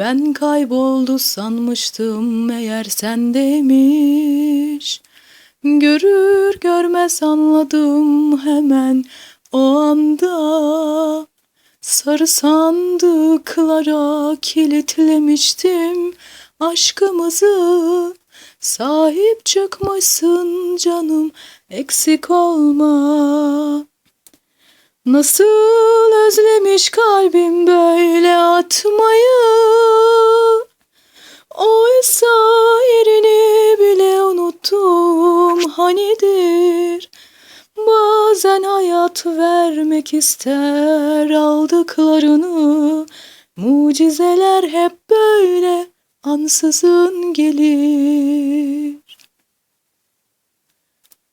Ben kayboldu sanmıştım meğer sendeymiş. Görür görmez anladım hemen o anda. Sarı sandıklara kilitlemiştim aşkımızı. Sahip çıkmışsın canım eksik olma. Nasıl özlemiş kalbim böyle atmayı? Oysa yerini bile unuttum. Hanidir? Bazen hayat vermek ister aldıklarını. Mucizeler hep böyle ansızın gelir